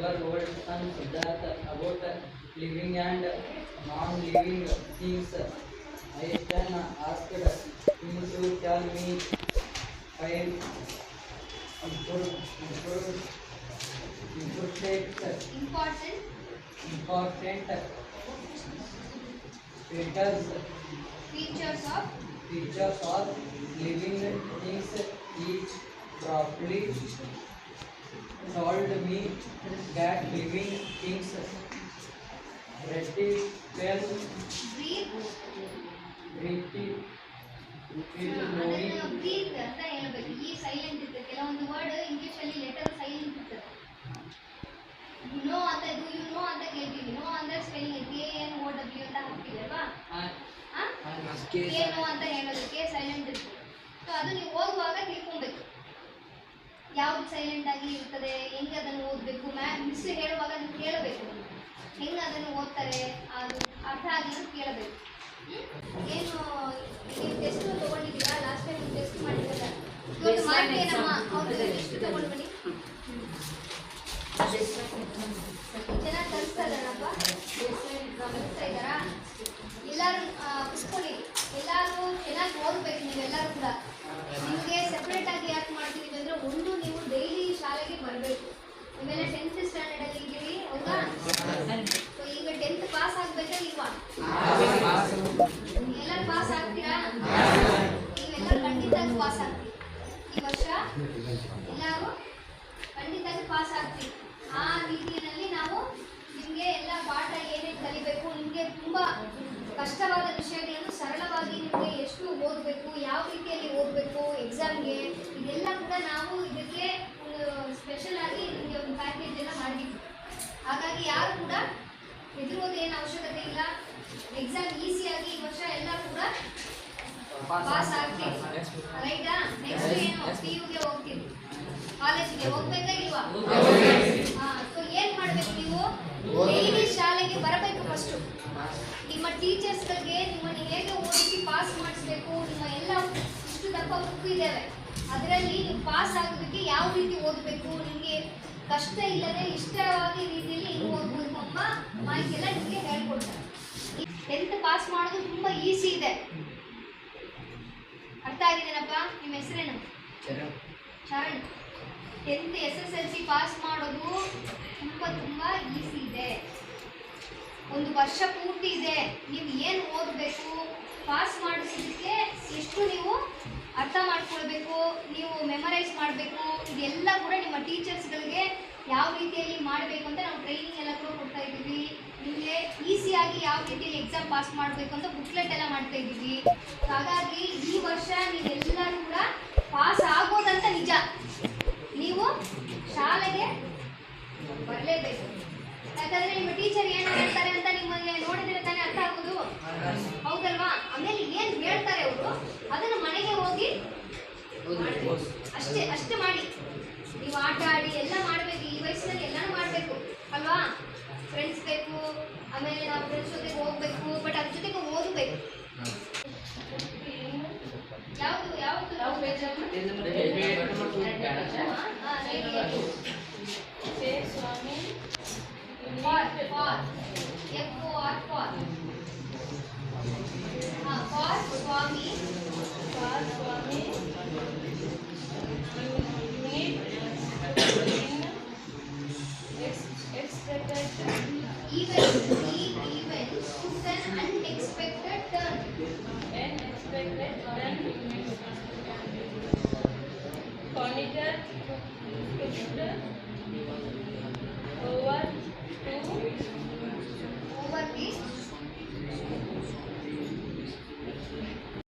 several words on Siddhartha about living and non-living things. I then asked him to tell me five important, important, important features, features of features of living things each properly that living things knowing, ಅದನ್ನ breathe ಅಂತ ಹೇಳ್ಬೇಕು. ಈ silent ಇರ್ತದೆ ಕೆಲವೊಂದು word English ಅಲ್ಲಿ letter silent ಇರ್ತದೆ know ಅಂತ you know ಅಂತ ಕೇಳ್ತೀವಿ. ನೋ ಅಂದ್ರೆ spelling K N O W ಅಂತ ಹಾಕ್ತೀವಿ ಅಲ್ವಾ? ಕೆ ನೋ ಅಂತ ಹೇಳೋದಕ್ಕೆ ಸೈಲೆಂಟ್ ಇರ್ತದೆ ಸೊ ಅದು ನೀವು ಓದುವಾಗ ತಿಳ್ಕೊಬೇಕು. ಯಾವ್ದು ಸೈಲೆಂಟ್ ಆಗಿ ಇರ್ತದೆ ಹೆಂಗೆ ಅದನ್ನು ಓದಬೇಕು? ಮ್ಯಾ ಮಿಸ್ ಹೇಳುವಾಗ ನೀವು ಕೇಳಬೇಕು. ಹೆಂಗೆ ಅದನ್ನು ಓದ್ತಾರೆ? ಅದು ಅರ್ಥ ಆಗಿರೋದು ಕೇಳಬೇಕು. ಏನು ನೀವು ಟೆಸ್ಟ್ ತೊಗೊಂಡಿದ್ದೀರಾ? ಲಾಸ್ಟ್ ಟೈಮ್ ಟೆಸ್ಟ್ ಮಾಡಿದ್ದೀರಾ ಇವತ್ತು ತೊಗೊಂಡು ಬನ್ನಿ. ಚೆನ್ನಾಗಿ ಕಲಿಸ್ತಾ ಇದ್ದಾರಪ್ಪ ಕಲಿಸ್ತಾ ಇದ್ದಾರಾ ಎಲ್ಲರೂ ಕುತ್ಕೊಳ್ಳಿ. ಎಲ್ಲರೂ ಚೆನ್ನಾಗಿ ಓದಬೇಕು ನೀವೆಲ್ಲರೂ ಕೂಡ ನಿಮಗೆ ಸೆಪ್ರೇಟ್ ಆಗಿ ಯಾಕೆ ಮಾಡ್ತಿದ್ದೀವಿ ಅಂದ್ರೆ ಒಂದು ನೀವು ಡೈಲಿ ಶಾಲೆಗೆ ಬರಬೇಕು ಆಮೇಲೆ ಟೆಂತ್ ಸ್ಟ್ಯಾಂಡರ್ಡ್ ಅಲ್ಲಿ ಇದ್ದೀವಿ ಹೌದಾ ಸೊ ಈಗ ಟೆಂತ್ ಪಾಸ್ ಆಗ್ಬೇಕಾ ಎಲ್ಲರೂ ಪಾಸ್ ಆಗ್ತೀರಾ ನೀವೆಲ್ಲ ಖಂಡಿತ ಪಾಸ್ ಆಗ್ತೀವಿ ಈ ವರ್ಷ ಎಲ್ಲರೂ ಖಂಡಿತ ಪಾಸ್ ಆಗ್ತೀವಿ ಆ ರೀತಿಯಲ್ಲಿ ನಾವು ನಿಮಗೆ ಎಲ್ಲ ಪಾಠ ಏನೇನು ಕಲಿಬೇಕು ನಿಮಗೆ ತುಂಬ ಕಷ್ಟವಾದ ವಿಷಯಗಳನ್ನು ಸರಳವಾಗಿ ನಿಮಗೆ ಎಷ್ಟು ಓದಬೇಕು ಯಾವ ರೀತಿಯಲ್ಲಿ ಓದಬೇಕು ಎಕ್ಸಾಮ್ಗೆ ಇದೆಲ್ಲ ಕೂಡ ನಾವು ಇದಕ್ಕೆ ಸ್ಪೆಷಲ್ ಆಗಿ ನಿಮಗೆ ಒಂದು ಪ್ಯಾಕೇಜ್ ಎಲ್ಲ ಮಾಡಿದ್ವಿ ಹಾಗಾಗಿ ಯಾರು ಕೂಡ ಹೆದರೋದೇನು ಅವಶ್ಯಕತೆ ಇಲ್ಲ. ಎಕ್ಸಾಮ್ ಈಸಿಯಾಗಿ ಈ ವರ್ಷ ಎಲ್ಲ ಕೂಡ ಪಾಸ್ ಆಗ್ತೀವಿ ರೈಟಾ ನೆಕ್ಸ್ಟ್ ಏನು? ಪಿ ಯುಗೆ ಹೋಗ್ತೀವಿ. ಕಾಲೇಜಿಗೆ ಹೋಗ್ಬೇಕಾ ಇಲ್ವಾ? ಹಾ ಸೊ ಏನ್ ಮಾಡ್ಬೇಕು ನೀವು? ಡೈಲಿ ಶಾಲೆಗೆ ಬರಬೇಕು ಫಸ್ಟ್ ನಿಮ್ಮ ಟೀಚರ್ಸ್ಗಳಿಗೆ ನಿಮ್ಮನ್ನು ಹೇಗೆ ಓದಿಸಿ ಪಾಸ್ ಮಾಡಿಸ್ಬೇಕು? ನಿಮ್ಮ ಎಲ್ಲ ಇಷ್ಟು ದಪ್ಪ ಬುಕ್ ಇದ್ದಾವೆ. ಅದರಲ್ಲಿ ನೀವು ಪಾಸ್ ಆಗೋದಕ್ಕೆ ಯಾವ ರೀತಿ ಓದಬೇಕು? ನಿಮಗೆ ಕಷ್ಟ ಇಲ್ಲದೆ ಇಷ್ಟವಾಗಿ ರೀತಿಯಲ್ಲಿ ಹೆಂಗೆ ಮಾಹಿತಿ ಎಲ್ಲ ನಿಮಗೆ ಹೇಳ್ಕೊಡ್ತಾರೆ. ಟೆಂತ್ ಪಾಸ್ ಮಾಡೋದು ತುಂಬ ಈಸಿ ಇದೆ. ಅರ್ಥ ಆಗಿದೆನಪ್ಪ? ನಿಮ್ಮ ಹೆಸರೇನು? Charan. Tenth S S L C pass ಮಾಡೋದು ತುಂಬ ತುಂಬ ಈಸಿ ಇದೆ. ಒಂದು ವರ್ಷ ಪೂರ್ತಿ ಇದೆ. ನೀವು ಏನು ಓದಬೇಕು? ಪಾಸ್ ಮಾಡಿಸೋದಕ್ಕೆ ಎಷ್ಟು ನೀವು ಅರ್ಥ ಮಾಡ್ಕೊಳ್ಬೇಕು, ನೀವು ಮೆಮರೈಸ್ ಮಾಡಬೇಕು, ಇದೆಲ್ಲ ಕೂಡ ನಿಮ್ಮ ಟೀಚರ್ಸ್ಗಳಿಗೆ ಯಾವ ರೀತಿಯಲ್ಲಿ ಮಾಡಬೇಕು ಅಂತ ನಾವು ಟ್ರೈನಿಂಗ್ ಎಲ್ಲ ಕೂಡ ಕೊಡ್ತಾ ಇದ್ದೀವಿ. ನಿಮಗೆ ಈಸಿಯಾಗಿ ಯಾವ ರೀತಿಯಲ್ಲಿ ಎಕ್ಸಾಮ್ ಪಾಸ್ ಮಾಡಬೇಕು ಅಂತ ಬುಕ್ಲೆಟ್ ಎಲ್ಲ ಮಾಡ್ತಾ ಇದ್ದೀವಿ. ಹಾಗಾಗಿ ಈ ವರ್ಷ ನೀವೆಲ್ಲರೂ ಕೂಡ ಪಾಸ್ ಆಗೋದಂತ ನಿಜ. ನೀವು ಶಾಲೆಗೆ ಬರಲೇಬೇಕು. ಯಾಕಂದ್ರೆ ನಿಮ್ಮ ಟೀಚರ್ ಏನು ಹೇಳ್ತಾರೆ ಅಂತ ನಿಮ್ಮಲ್ಲಿ ನೋಡಿದ್ರೆ ತಾನೇ ಅರ್ಥ ಆಗೋದು. ಹೌದಲ್ವಾ ಆಮೇಲೆ ಏನು ಹೇಳ್ತಾರೆ ಅವರು ಅದನ್ನು ಮನೆಗೆ ಹೋಗಿ ಮಾಡ್ಬೇಕು. ಅಷ್ಟೇ ಅಷ್ಟೇ ಮಾಡಿ. ನೀವು ಆಟ ಆಡಿ ಎಲ್ಲ ಮಾಡಬೇಕು, ಈ ವಯಸ್ಸಿನಲ್ಲಿ ಎಲ್ಲಾನು ಮಾಡಬೇಕು, ಅಲ್ವಾ? ಫ್ರೆಂಡ್ಸ್ ಬೇಕು, ಆಮೇಲೆ ನಾವು ಫ್ರೆಂಡ್ಸ್ ಜೊತೆಗೆ ಹೋಗ್ಬೇಕು ಬಟ್ ಅದ್ರ ಜೊತೆಗೆ ಓದಬೇಕು.